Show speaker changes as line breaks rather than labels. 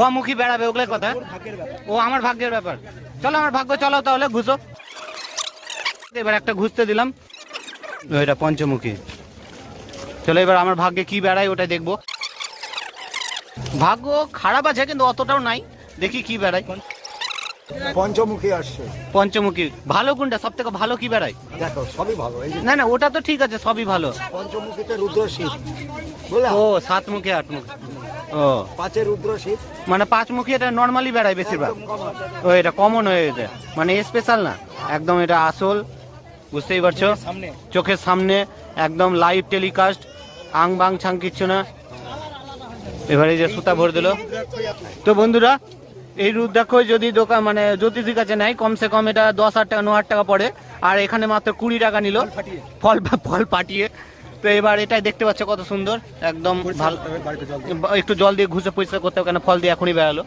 কমুখী বেড়াবে ওগুলো কথা। ও আমার ভাগ্যের ব্যাপার। চলো আমার ভাগ্য চলো তাহলে ঘুষো। এবার একটা ঘুষতে দিলাম। ও, এটা পঞ্চমুখী। চলো এবার আমার ভাগ্যে কি বেড়ায় ওটা দেখব। ভাগ্য খারাপ আছে কিন্তু অতটাও নাই। দেখি কি বেড়ায়।
পঞ্চমুখী আসছে।
পঞ্চমুখী। ভালো কোনটা? সব থেকে ভালো কি বেড়ায়?
দেখো সবই ভালো।
না না ওটা তো ঠিক আছে সবই ভালো।
পঞ্চমুখীতে বুঝলা
ও সাত মুখী আট মুখী ও।
পাঁচে রুদ্রশীত
মানে পাঁচ মুখী এটা নর্মালি বেড়ায় বেশিরভাগ। ও এটা কমন হয়ে গেছে মানে স্পেশাল না। একদম এটা আসল। বুঝতেই পারছ? চোখের সামনে। একদম লাইভ টেলিকাস্ট আং বাং ছাং কিচ্ছু না। এবারে যে সুতা ভরে দিল। তো বন্ধুরা এই রুদ্রাক্ষ যদি দোকান মানে জ্যোতিষীর কাছে নেয় কমসে কম এটা দশ হাজার টাকা ন হাজার টাকা পড়ে। আর এখানে মাত্র কুড়ি টাকা নিল। ফল ফল পাঠিয়ে তো এবার এটাই দেখতে পাচ্ছ কত সুন্দর একদম ভালো একটু জল দিয়ে ঘুষে পরিষ্কার করতে হবে কেন? ফল দিয়ে এখনই বেরালো